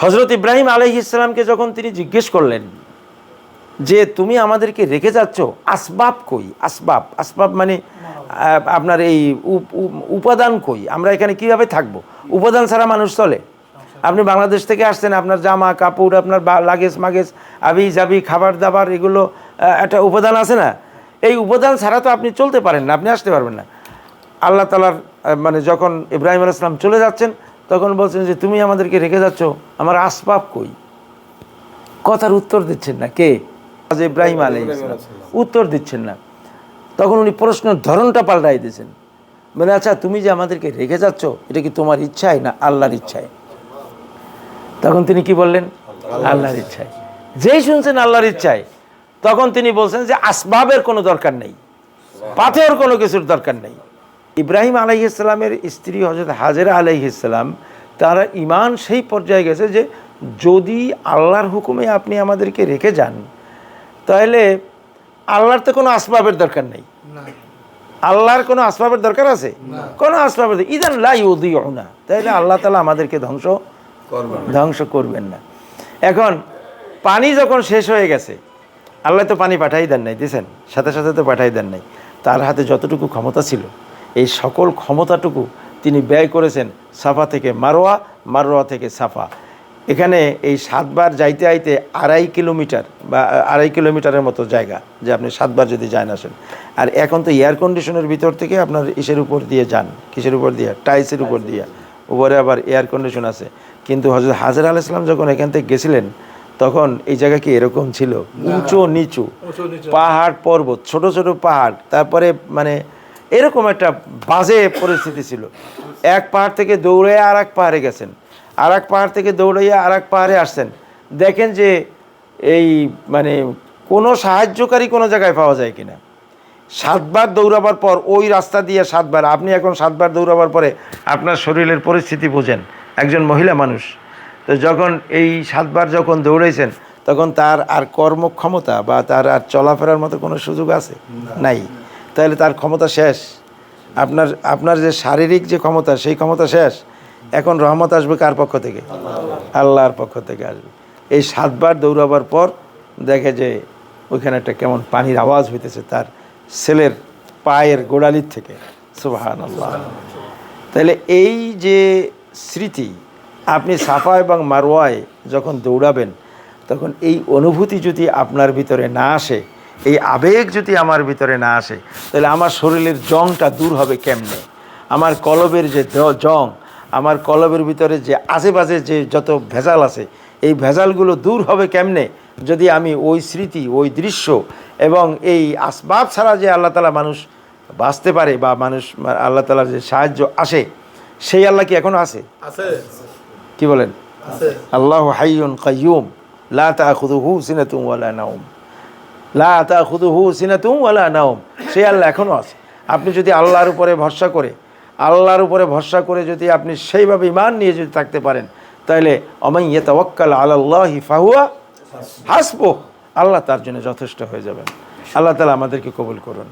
হজরত ইব্রাহিম আলহ ইসলামকে যখন তিনি জিজ্ঞেস করলেন যে, তুমি আমাদেরকে রেখে যাচ্ছ? আসবাব কই? আসবাব? আসবাব মানে আপনার এই উপ- উপ- উপাদান কই? আমরা এখানে কীভাবে থাকব? উপাদান ছাড়া মানুষ চলে। আপনি বাংলাদেশ থেকে আসছেন, আপনার জামা, কাপড়, আপনার লাগেজ, মাগেজ, আবি জাবি খাবার দাবার, এগুলো একটা উপাদান আছে না? এই উপাদান ছাড়া তো আপনি চলতে পারেন না, আপনি আসতে পারবেন না। আল্লাহ তালার মানে যখন ইব্রাহিম আলাইহিস সালাম চলে যাচ্ছেন তখন বলছেন যে তুমি আমাদেরকে রেখে যাচ্ছ আমার আসবাব কই? কথার উত্তর দিচ্ছেন না। কে? আজ ইব্রাহিম আলী উত্তর দিচ্ছেন না। তখন উনি প্রশ্নের ধরনটা পাল্টাই দিয়েছেন। মানে আচ্ছা তুমি যে আমাদেরকে রেখে যাচ্ছ এটা কি তোমার ইচ্ছায় না আল্লাহর ইচ্ছায় তখন তিনি কি বললেন? আল্লাহর ইচ্ছায় যেই শুনছেন আল্লাহর ইচ্ছায় তখন তিনি বলছেন যে আসবাবের কোনো দরকার নেই। পাথর কোনো কিছুর দরকার নেই। ইব্রাহিম আলাইহিসসালামের স্ত্রী হজরত হাজেরা আলাইহিসসালাম তারা ইমান সেই পর্যায়ে গেছে যে যদি আল্লাহর হুকুমে আপনি আমাদেরকে রেখে যান তাহলে আল্লাহর তো কোনো আসবাবের দরকার নেই। আল্লাহর কোনো আসবাবের দরকার আছে? কোনো আসবাবের ইদান লাই না তাইলে আল্লাহ তালা আমাদেরকে ধ্বংস ধ্বংস করবেন না। এখন পানি যখন শেষ হয়ে গেছে আল্লাহ তো পানি পাঠাই দেন নাই দিয়েছেন সাথে সাথে তো পাঠাই দেন নাই। তার হাতে যতটুকু ক্ষমতা ছিল এই সকল ক্ষমতাটুকু তিনি ব্যয় করেছেন সাফা থেকে মারোয়া মারোয়া থেকে সাফা। এখানে এই সাতবার যাইতে আইতে আড়াই কিলোমিটার বা আড়াই কিলোমিটারের মতো জায়গা যে আপনি সাতবার যদি যান আসেন। আর এখন তো এয়ার কন্ডিশনের ভিতর থেকে আপনার ইসের উপর দিয়ে যান কিসের উপর দিয়ে? টাইসের উপর দিয়ে। উপরে আবার এয়ার কন্ডিশন আছে। কিন্তু হজরত হাজার আলাইসলাম যখন এখান থেকে গেছিলেন তখন এই জায়গা কি এরকম ছিল? উঁচু নিচু। পাহাড় পর্বত ছোট ছোট পাহাড়। তারপরে মানে এরকম একটা বাজে পরিস্থিতি ছিল। এক পাহাড় থেকে দৌড়ে আর এক পাহাড়ে গেছেন। আর এক পাহাড় থেকে দৌড়াইয়া আর এক পাহাড়ে আসছেন। দেখেন যে এই মানে কোনো সাহায্যকারী কোনো জায়গায় পাওয়া যায় কিনা। সাতবার দৌড়াবার পর ওই রাস্তা দিয়ে সাতবার আপনি এখন সাতবার দৌড়াবার পরে আপনার শরীরের পরিস্থিতি বোঝেন একজন মহিলা মানুষ। তো যখন এই সাতবার যখন দৌড়েছেন তখন তার আর কর্মক্ষমতা বা তার আর চলাফেরার মতো কোনো সুযোগ আছে? নাই। তাহলে তার ক্ষমতা শেষ। আপনার আপনার যে শারীরিক যে ক্ষমতা, সেই ক্ষমতা শেষ। এখন রহমত আসবে কার পক্ষ থেকে? আল্লাহর পক্ষ থেকে আসবে। এই সাতবার দৌড়াবার পর দেখে যে ওইখানে একটা কেমন পানির আওয়াজ হইতেছে তার ছেলের পায়ের গোড়ালির থেকে। সুবাহান আল্লাহ তাহলে এই যে স্মৃতি, আপনি সাফা এবং মারোয়ায় যখন দৌড়াবেন, তখন এই অনুভূতি যদি আপনার ভিতরে না আসে এই আবেগ যদি আমার ভিতরে না আসে তাহলে আমার শরীরের জংটা দূর হবে কেমনে? আমার কলবের যে জং আমার কলবের ভিতরে যে আশেপাশে যে যত ভেজাল আছে এই ভেজালগুলো দূর হবে কেমনে? যদি আমি ওই স্মৃতি ওই দৃশ্য এবং এই আসবাব ছাড়া যে আল্লাহ তালা মানুষ বাঁচতে পারে বা মানুষ আল্লাহ তালার যে সাহায্য আসে সেই আল্লাহ কি এখনও আছে? কি বলেন? আল্লাহ হাইয়ুন কাইয়ুম লা তাখুদুহু সিনাতুম ওয়ালা নাওম। লা তাখুদুহু সিনাতুম ওয়ালা নাওম। সে আল্লাহ এখনও আছে। আপনি যদি আল্লাহর উপরে ভরসা করে, আল্লাহর উপরে ভরসা করে যদি আপনি সেইভাবে ইমান নিয়ে যদি থাকতে পারেন তাহলে অমাই ইয়েতাওয়াক্কাল আল্লাহি ফাহুয়া হাসবো আল্লাহ তার জন্য যথেষ্ট হয়ে যাবেন। আল্লাহ তালা আমাদেরকে কবুল করুন।